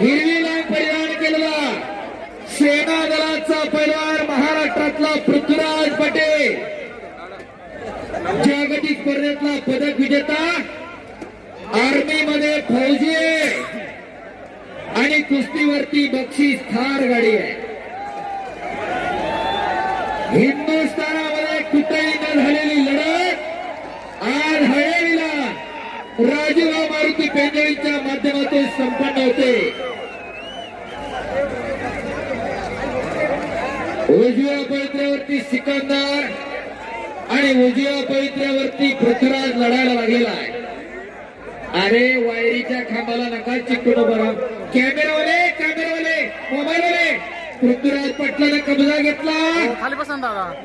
हिरवी लाईन परिधान केलेला सेना दलाचा परिवार महाराष्ट्रातला पृथ्वीराज पटेल. जागतिक स्पर्धेतला पदक विजेता आर्मी मध्ये फौजी आहे. आणि कुस्तीवरती बक्षीस थार गाडी आहे. हिंदुस्थानामध्ये कुठेही न झालेली लढत आज हळेला राजूराव मारुती पेंजळीच्या माध्यमातून संपन्न होते उजव्या पवित्र्यावरती सिकंदर आणि उजव्या पवित्र्यावरती पृथ्वीराज लढायला लागलेला आहे. अरे वायरीच्या खांबाला नका चिकटून बरं कॅमेरावाले कॅमेरावाले मोबाईलवाले. पृथ्वीराज पटलाने कब्जा घेतला. खाली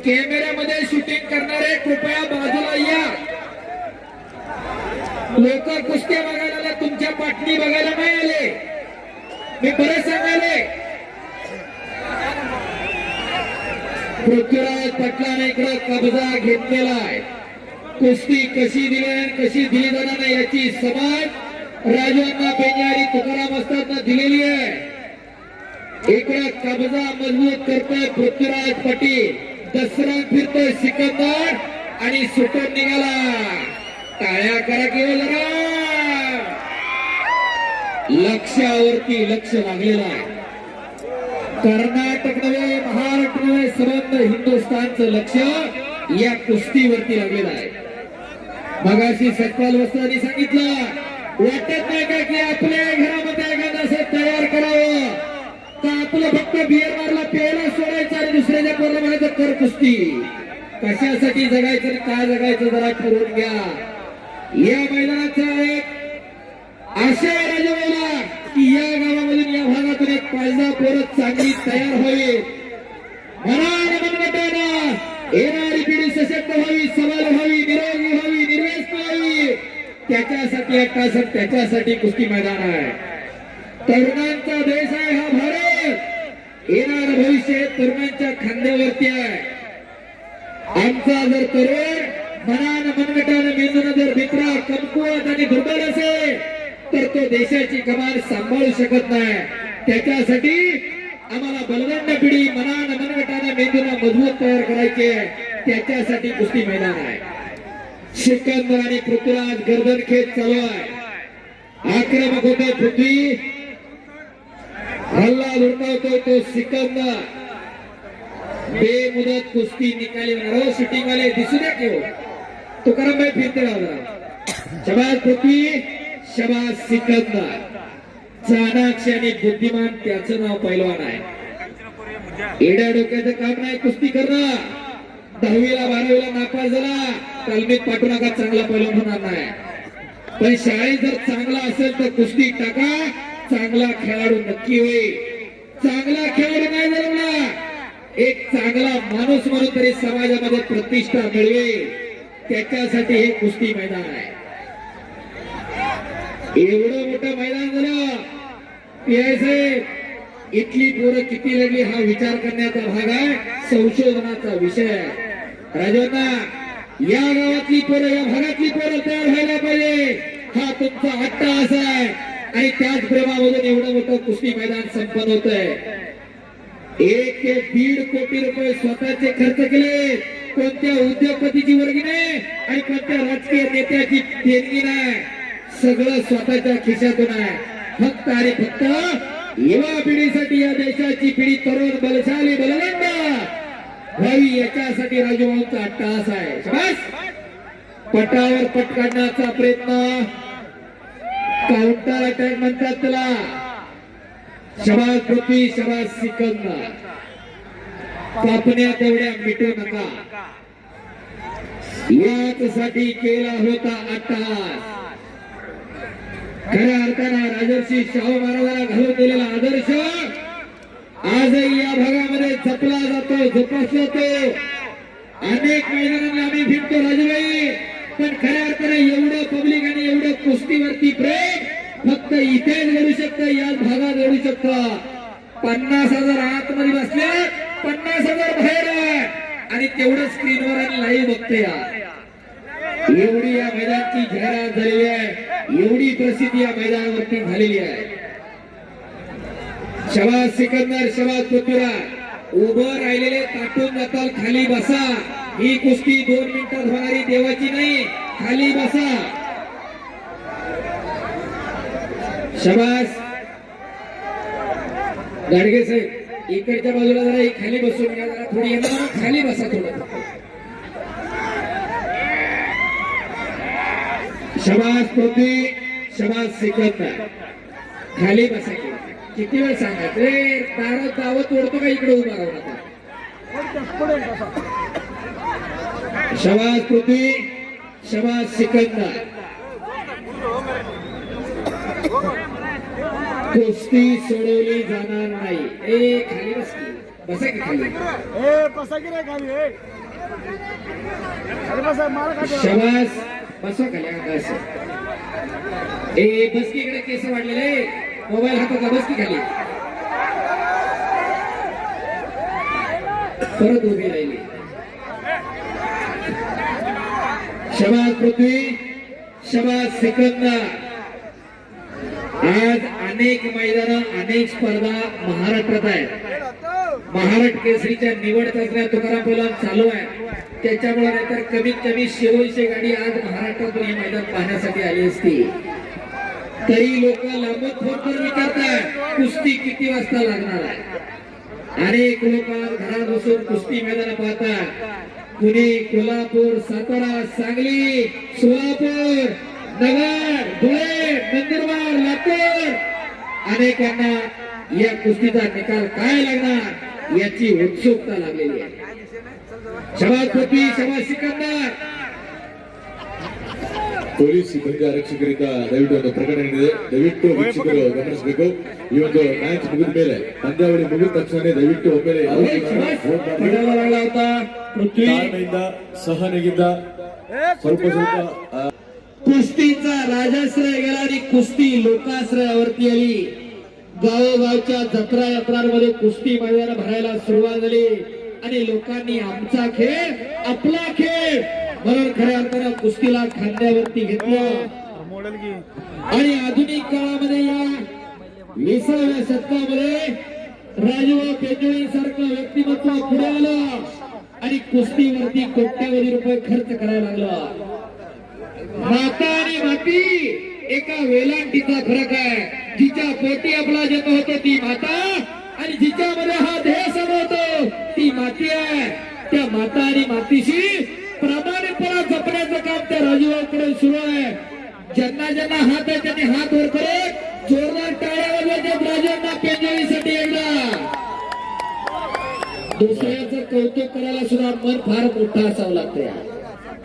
कॅमेऱ्यामध्ये शूटिंग करणारे कृपया बाजूला या. लोक कुस्त्या बघायला तुमच्या पाटणी बघायला नाही आले. मी बरं सांगायले पृथ्वीराज पटलाने इकडे कब्जा घेतलेला आहे. कुस्ती कशी दिली कशी दिली जाणार नाही याची समज राजांना बेंजारी तुकाराम असताना दिलेली आहे. इकडे कब्जा मजबूत करतोय पृथ्वीराज पाटील. दसरा फिरतोय सिकंदर आणि सुटून निघाला. टाळ्या करा की हो जरा. लक्षावरती लक्ष लागलेलं आहे. कर्नाटक नव्हे महा नव्हे हिंदुस्थानचं लक्ष या कुस्तीवरती लागलेलं आहे. मगाशी सत्पाल वस्त्रांनी सांगितलं वाटत नाही का की आपल्या घरामध्ये एखादं असं तयार करावं? तर आपलं फक्त बियर मारला प्यायला सोडायचं आणि दुसऱ्याच्या पोरला म्हणायचं कर कुस्ती. कशासाठी जगायचं काय जगायचं जरा ठरवून घ्या. या मैदानाचा एक आशय आहे राजवाला की या गावामधून या भागातून एक पाचदा परत चांगली तयार होईल. मनाने मनगटानं येणारी पिढी सशक्त व्हावी सबल व्हावी निरोगी व्हावी निर्वेस्त व्हावी त्याच्यासाठी एक तास त्याच्यासाठी कुस्ती मैदान आहे तरुणांचा देश आहे हा भारत येणार भविष्य तरुणांच्या खांद्यावरती आहे आमचा जर तरुण मनान मनगटानं मेंदून जर मित्रा कमकुवत आणि दुर्बल असेल तर तो देशाची कमान सांभाळू शकत नाही त्याच्यासाठी आम्हाला बलवंत पिढी मनान मनगटानं मेंदूला मजबूत तयार करायचे त्याच्यासाठी कुस्ती मैदान आहे. सिकंदर आणि पृथ्वीराज गर्दन खेळ चालू आहे. आक्रमक होतोय पृथ्वी. हल्ला लुटवतोय तो सिकंदर. बेमुदत कुस्ती निकाली होणार शूटिंग वाले दिसू द्या की हो. तुकाराम भाई फिरते राहणार शबाज पृथ्वी शबाज सिकंदर. चाणाक्ष आणि बुद्धिमान त्याचं नाव पैलवान आहे. एड्या डोक्याचं काम नाही कुस्ती करणं दहावीला बारावीला नापास झाला तालमीत पाठवू नका चांगला पैलवान होणार नाही. पण शाळेत जर चांगला असेल तर कुस्ती टाका चांगला खेळाडू नक्की होईल. चांगला खेळाडू नाही जमला एक चांगला माणूस म्हणून तरी समाजामध्ये प्रतिष्ठा मिळवेल. त्याच्यासाठी हे कुस्ती मैदान आहे. एवढं मोठं मैदान झालं. पीआय साहेब इथली पोरं किती लागली हा विचार करण्याचा भाग आहे. संशोधनाचा विषय आहे. राजांना या गावातली पोरं या भागातली पोरं तयार व्हायला पाहिजे. हा तुमचा हट्टा असा आहे. आणि त्याच प्रेमामधून एवढं मोठं कुस्ती मैदान संपन्न होत आहे एक ते दीड कोटी रुपये स्वतःचे खर्च केले. कोणत्या उद्योगपतीची वर्गी नाही आणि कोणत्या राजकीय नेत्याची देणगी नाही. सगळं स्वतःच्या खिशातून आहे. फक्त आणि फक्त युवा पिढीसाठी या देशाची पिढी तरुण बलशाली बलवंत. व्हावी याच्यासाठी राजूभाऊंचा अट्टहास आहे. बस पटावर पट काढण्याचा प्रयत्न. काउंटर अटॅक म्हणतात त्याला. शबाज पृथ्वी शबाज सिकंद. कापण्या तेवढ्या मिटू नका. याच साठी केला होता अट्टहास. खऱ्या अर्थानं राजर्षी शाहू महाराजांना घालून दिलेला आदर्श आजही या भागामध्ये जपला जातो जोपासला जातो. अनेक मैदानांना आम्ही फिरतो राजूबाई. पण खऱ्या अर्थाने एवढं पब्लिक आणि एवढं कुस्तीवरती प्रेम फक्त इथेच घडू शकतं याच भागात घडू शकतं. पन्नास हजार आतमध्ये बसले पन्नास हजार बाहेर आणि तेवढं स्क्रीनवर आणि लाईव्ह बघते या एवढी या मैदानाची जाहिरात झालेली आहे. एवढी प्रसिद्धी या मैदानावरती झालेली आहे. शवा सिकंदर शवा पृथ्वीरा उभं राहिलेले ताटून जाताल खाली बसा. ही कुस्ती दोन मिनिटात होणारी देवाची नाही खाली बसा. शबास गाडगे साहेब इकडच्या बाजूला जरा खाली बसून घ्या जरा थोडी येणार खाली बसा थोडं. शबाज पृथ्वी शबाज सिकंदर खाली बसा. किती वेळ सांगायचं? रे दारात दावत ओढतो का इकडे उभा राहू नका शबाज पृथ्वी शबाज सिकंदर कुस्ती सोडवली जाणार नाही. ए खाली बस की. बसा की खाली. ए बसा की रे खाली ए. अरे बसा खाली ए बस इकडे केस वाढलेले मोबाईल हातात का की खाली? परत उभी राहिली. शबाज पृथ्वी शबाज सिकंदर. आज अनेक मैदान अनेक स्पर्धा महाराष्ट्रात आहेत. महाराष्ट्र केसरीच्या निवड चाचण्या तुकाराम पहिलवान चालू आहे. त्याच्यामुळे नाहीतर कमीत कमी शेवटची गाडी आज महाराष्ट्रातून हे मैदान पाहण्यासाठी आली असती. तरी लोक लांबत फोन करून विचारतात कुस्ती किती वाजता लागणार आहे? अनेक लोक घरात बसून कुस्ती मैदान पाहतात. पुणे कोल्हापूर सातारा सांगली सोलापूर नगर धुळे नंदुरबार लातूर. अनेकांना या कुस्तीचा निकाल काय लागणार याची उत्सुकता लागलेली आहे. शबाज पृथ्वी शबाज ಸಿಕಂದರ್ ಪೊಲೀಸ್ ಸಿಬ್ಬಂದಿ ಆರಕ್ಷಕರಿಂದ ದಯವಿಟ್ಟು ಒಂದು ಪ್ರಕರಣ ಇದೆ ದಯವಿಟ್ಟು ವೀಕ್ಷಕರು ಗಮನಿಸಬೇಕು ಈ ಒಂದು ಮ್ಯಾಚ್ ಮುಗಿದ ಮೇಲೆ ಪಂದ್ಯಾವಳಿ ಮುಗಿದ ತಕ್ಷಣ ದಯವಿಟ್ಟು ಒಮ್ಮೆಲೆ ಯಾರೂ ಕೂಡ ಫೋನ್ ಮಾಡಿ ಪಡಾಲ लागला होता पृथ्वी ತಾಳ್ಮೆಯಿಂದ ಸಹನೆಗಿಂದ ಸ್ವಲ್ಪ ಸ್ವಲ್ಪ ಆ, कुस्तीचा राजाश्रय गेला आणि कुस्ती लोकाश्रयावरती आली गावोगावच्या जत्रा यात्रांमध्ये कुस्ती मैदान भरायला सुरुवात झाली आणि लोकांनी आमचा खेळ आपला खेळ. म्हणून खऱ्या अर्थानं कुस्तीला खांद्यावरती घेतलं. आणि आधुनिक काळामध्ये या विसाव्या शतकामध्ये राजूभाऊ पेंजोळी सारखं व्यक्तिमत्व पुढे आलं. आणि कुस्तीवरती कोट्यावधी रुपये खर्च करायला लागला. माता आणि माती एका वेलांटीचा फरक आहे. जिच्या पोटी आपला जन्म होतो ती माता आणि जिच्यामध्ये हा देश समोतो ती माती आहे त्या माता आणि मातीशी प्रामाणिकपणा जपण्याचं काम त्या राजूभाऊकडे सुरू आहे ज्यांना ज्यांना हात आहे त्यांनी हात वर करत जोरदार टाळ्या वाजवायच्या राजांना पेंजोळीसाठी एकदा दुसऱ्याचं कौतुक करायला सुद्धा मन फार मोठं असावं लागतं यार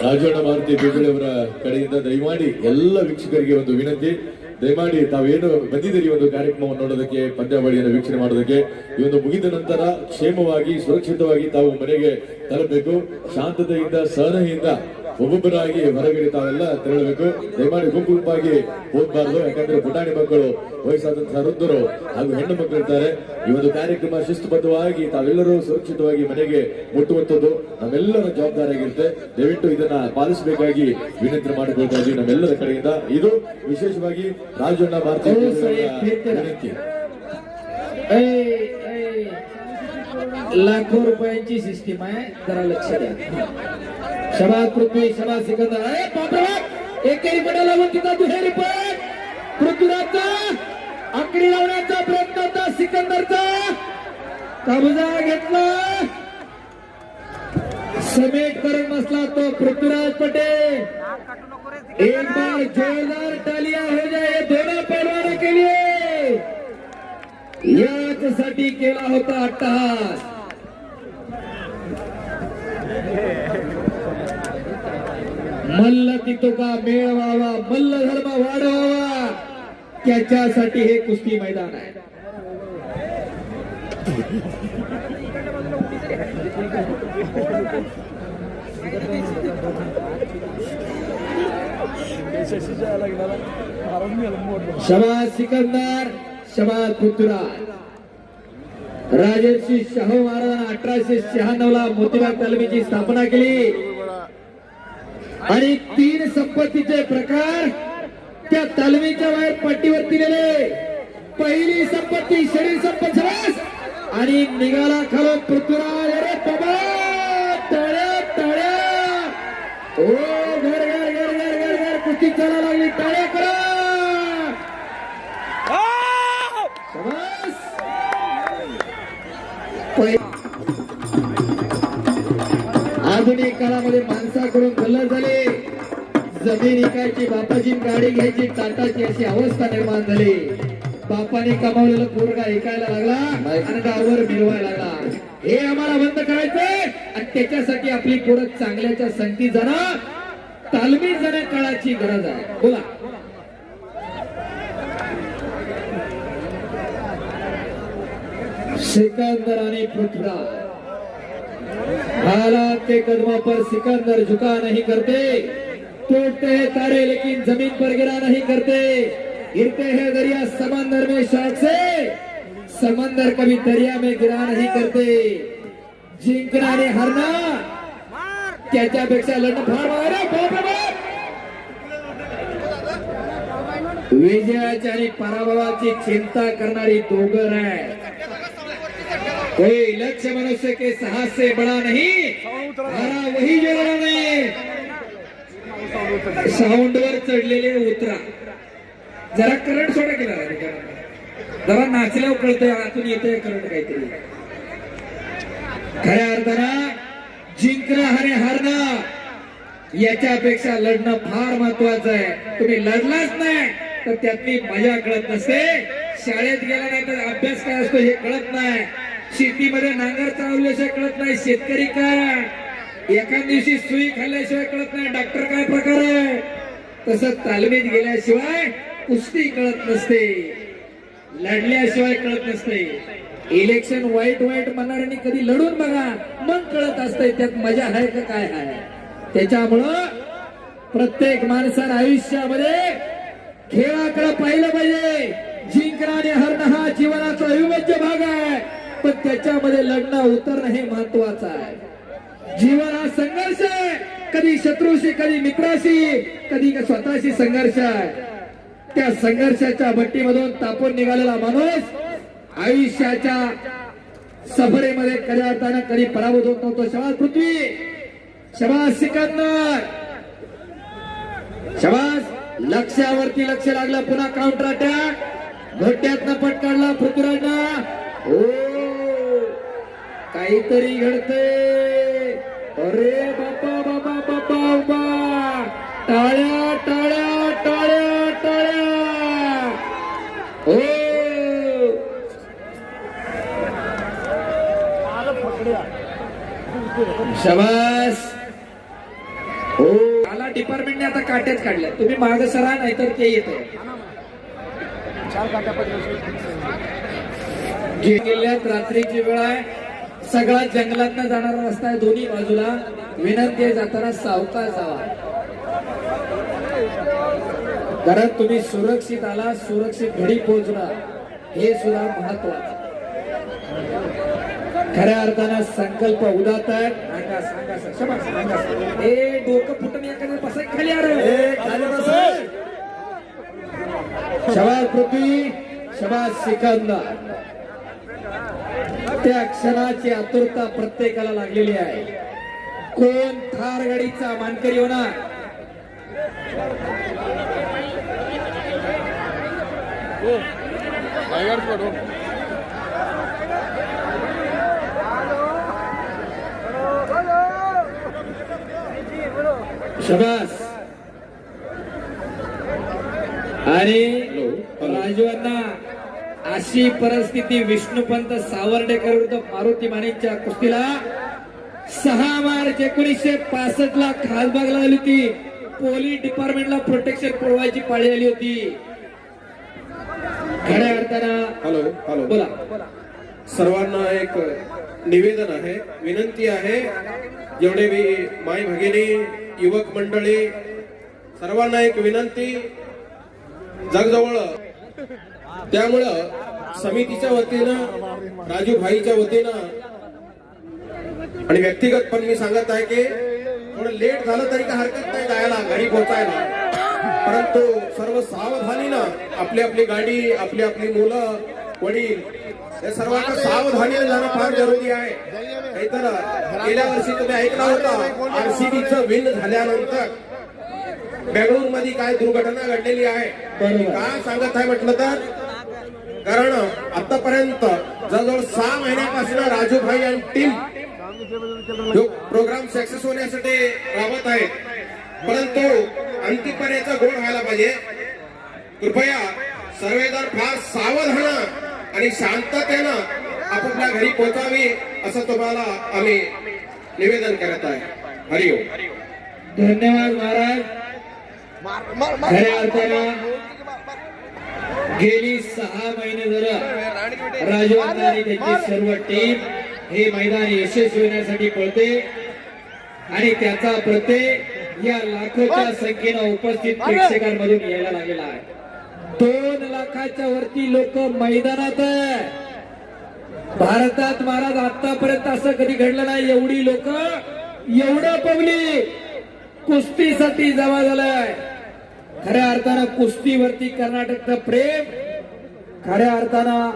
ರಾಜಣ್ಣ ಭಾರತಿ ಬೇಜುಳಿ ಅವರ ಕಡೆಯಿಂದ ದಯಮಾಡಿ ಎಲ್ಲ ವೀಕ್ಷಕರಿಗೆ ಒಂದು ವಿನಂತಿ ದಯಮಾಡಿ ತಾವೇನು ಬಂದಿದ್ದೀರಿ ಒಂದು ಕಾರ್ಯಕ್ರಮವನ್ನು ನೋಡೋದಕ್ಕೆ, ಪಂದ್ಯಾವಳಿಯನ್ನು ವೀಕ್ಷಣೆ ಮಾಡೋದಕ್ಕೆ? ಒಂದು ಮುಗಿದ ನಂತರ ಕ್ಷೇಮವಾಗಿ, ಸುರಕ್ಷಿತವಾಗಿ ತಾವು ಮನೆಗೆ ತರಬೇಕು ಶಾಂತತೆಯಿಂದ, ಸಹನೆಯಿಂದ ಒಬ್ಬೊಬ್ಬರಾಗಿ ಹೊರಗಡೆ ತಾವೆಲ್ಲ ತೆರಳಬೇಕು ದಯಮಾಡಿ ಗುಂಪು ಗುಂಪಾಗಿ ಹೋಗ್ಬಾರ್ದು ಯಾಕಂದ್ರೆ ಪುಟಾಣಿ ಮಕ್ಕಳು ವಯಸ್ಸಾದಂತಹ ವೃದ್ಧರು ಹಾಗೂ ಹೆಣ್ಣು ಮಕ್ಕಳು ಇರ್ತಾರೆ ಈ ಒಂದು ಕಾರ್ಯಕ್ರಮ ಶಿಸ್ತುಬದ್ಧವಾಗಿ ತಾವೆಲ್ಲರೂ ಸುರಕ್ಷಿತವಾಗಿ ಮನೆಗೆ ಮುಟ್ಟುವಂಥದ್ದು ನಮ್ಮೆಲ್ಲರ ಜವಾಬ್ದಾರಿಯಾಗಿರುತ್ತೆ ದಯವಿಟ್ಟು ಇದನ್ನ ಪಾಲಿಸಬೇಕಾಗಿ ವಿನಂತಿ ಮಾಡಿಕೊಳ್ತಾ ಇದ್ದೀವಿ ನಮ್ಮೆಲ್ಲರ ಕಡೆಯಿಂದ ಇದು ವಿಶೇಷವಾಗಿ ರಾಜಣ್ಣ ಭಾರತೀಯ ವಿನಂತಿ ऐ, ऐ, लाखो रुपयांची सिस्टीम आहे जरा लक्ष द्या शबा पृथ्वी शबा सिकंदर. अरे बापरे एकेरी पडा लावून तिथं दुहेरी पण पृथ्वीराजचा आकडी लावण्याचा प्रयत्न होता सिकंदरचा. कब्जा घेतला. समेट करत बसला तो पृथ्वीराज पटेल. एक बार जोरदार तालियां हो जाए ये दोनों पहलवानों के लिए याचसाठी केला होता अट्टहास. मल्ल तितोका मेळ व्हावा मल्ल धर्म वाढवावा त्याच्यासाठी हे कुस्ती मैदान आहे. शबा सिकंदर शबाज पृथ्वीराज राजर्षी शाहू महाराजांना अठराशे शहाण्णव ला मोतीबाग तालमीची स्थापना केली. आणि तीन संपत्तीचे प्रकार त्या तालमीच्या बाहेर पट्टीवरती गेले पहिली संपत्ती शरीर संपत्ती सर्वच आणि निघाला खालून पृथ्वीराज अरे बाबा टाळ्या टाळ्या ओ घर घर घर घर घर घर कुस्ती चाला लागली. टाळ्या करा. शाबास. आधुनिक काळामध्ये माणसाकडून कल्लर झाले. जमीन ऐकायची बापाची गाडी घ्यायची टाटाची अशी अवस्था निर्माण झाली. बापाने कमावलेला पोरगा ऐकायला लागला आणि गावावर मिळवायला लागला. हे आम्हाला बंद करायचंय आणि त्याच्यासाठी आपली पोरं चांगल्याच्या संगती जाणं तालमी जाण्या काळाची गरज आहे. बोला. श्रीकांत आणि पृथ्वीराज. हालात के कदमों पर सिकंदर झुका नहीं करते. टूटते हैं तारे लेकिन जमीन पर गिरा नहीं करते. गिरते हैं दरिया समंदर में शौक से. समंदर कभी दरिया में गिरा नहीं करते. जिंकना आणि हरना. त्याच्यापेक्षा लढणं फार विजयाची आणि पराभवाची चिंता करणारी दोघं आहे. कोई लक्ष्य मनुष्य के साहस से बड़ा नहीं। हरा वही जो लढा नाही साऊंडवर चढलेले उतरा। जरा करंट सोडा केला जरा नाचल्यावर कळतंय आतून येतंय करंट काहीतरी. खऱ्या अर्थानं जिंकणं आणि हरणं याच्यापेक्षा लढणं फार महत्वाचं आहे. तुम्ही लढलाच नाही तर त्यातली मजा कळत नसते. शाळेत गेला नाही तर अभ्यास काय असतो हे कळत नाही. शेतीमध्ये नांगर चावल्याशिवाय कळत नाही. शेतकरी काय? एका दिवशी सुई खाल्ल्याशिवाय कळत नाही. डॉक्टर काय प्रकार आहे? तसं तालमीत गेल्याशिवाय कुस्ती कळत नसते. लढल्याशिवाय कळत नसते. इलेक्शन वाईट वाईट म्हणणाऱ्यांनी कधी लढून बघा. मग कळत असतंय त्यात मजा आहे का काय आहे. त्याच्यामुळं प्रत्येक माणसानं आयुष्यामध्ये खेळाकडे पाहिलं पाहिजे. जिंकणं आणि हरणं हा जीवनाचा अविभाज्य भाग आहे. पण त्याच्यामध्ये लढणं उतरणं हे महत्वाचं आहे. जीवन हा संघर्ष आहे. कधी शत्रूशी कधी मित्राशी कधी स्वतःशी संघर्ष आहे. त्या संघर्षाच्या भट्टीमधून तापून निघालेला माणूस आयुष्याच्या सफरेमध्ये कधी अर्थानं कधी पराभूत होत नव्हतो. शबाज पृथ्वी शबाज सिकंदर. शबाज लक्ष्यावरती लक्ष लागलं पुन्हा काउंटर अटॅक घोट्यातनं पट काढला पृथ्वीराजनं. ओ! काहीतरी घडतंय. अरे बाबा बाबा बाबा बाबा टाळ्या टाळ्या टाळ्या टाळ्या. ओ शबास. हो. आला डिपार्टमेंटने आता काट्याच काढल्या तुम्ही माग सरा नाहीतर ते येत. चार काट्या जिल्ह्यात रात्रीची वेळ आहे. सगळा जंगलातनं जाणारा रस्ता आहे दोन्ही बाजूला. विनंती आहे जाताना सावकाश जावा. घरात तुम्ही सुरक्षित आला सुरक्षित घरी पोहोचणार हे सुद्धा महत्वाचं. खऱ्या अर्थानं संकल्प उदात डोकं फुटून बसाय खाली शबास पृथ्वी. शबास सिकंदर. त्या क्षणाची आतुरता प्रत्येकाला लागलेली आहे. कोण थार गाडीचा मानकरी होणार? शबास. आणि राजवांना अशी परिस्थिती विष्णुपंत सावर्डेकर विरुद्ध मारुती मानेच्या कुस्तीला. सहा मार्च एकोणीसशे पासष्ट ला खासबागला आली होती. पोलीस डिपार्टमेंटला प्रोटेक्शन पुरवायची पाळी आली होती. खऱ्या अर्थानं हॅलो हॅलो बोला. सर्वांना एक निवेदन आहे विनंती आहे. जेवढे मी माय भगिनी युवक मंडळी सर्वांना एक विनंती. जगजवळ. त्यामुळं समितीच्या वतीनं राजू भाईच्या वतीनं आणि व्यक्तिगत पण मी सांगत आहे की थोडं लेट झालं तरी काय हरकत नाही जायला घरी पोहोचायला परंतु सर्व सावधानीनं आपली आपली गाडी आपली आपली मुलं वडील या सर्वांना सावधानीने जाणं फार जरुरी आहे. नाहीतर गेल्या वर्षी तुम्ही ऐकला होता आरसीबीचं विन झाल्यानंतर बेंगळूरमध्ये काय दुर्घटना घडलेली आहे. का सांगत आहे म्हटलं तर कारण आतापर्यंत जवळजवळ सहा महिन्यापासून राजूभाई आणि टीम जो प्रोग्राम सक्सेस होण्यासाठी राबत आहे. परंतु अंतिमपर्यंत गोड व्हायला पाहिजे. कृपया सर्वजण फार सावधान आणि शांततेनं आपापल्या घरी पोहोचावी असं तुम्हाला आम्ही निवेदन करत आहे. हरिओम. धन्यवाद महाराज. खऱ्या अर्थानं गेली सहा महिने झालं आणि त्यांची सर्व टीम हे मैदान यशस्वी होण्यासाठी पळते. आणि त्याचा प्रत्यय या लाखोच्या संख्येनं उपस्थित प्रेक्षकांमधून यायला लागलेला आहे. दोन लाखाच्या वरती लोक मैदानात आहे. भारतात महाराज आतापर्यंत असं कधी घडलं नाही. एवढी लोक एवढं पब्लिक कुस्तीसाठी जमा झालाय. खऱ्या अर्थानं कुस्तीवरती कर्नाटकचं प्रेम खऱ्या अर्थानं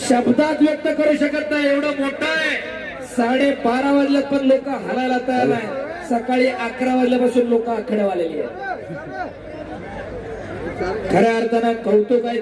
शब्दात व्यक्त करू शकत नाही एवढं मोठं आहे. साडे बारा वाजल्यात पण लोक हलायला तयार नाही सकाळी अकरा वाजल्यापासून लोक आखड्यावालेली आहेत. खऱ्या अर्थानं कौतुक आहे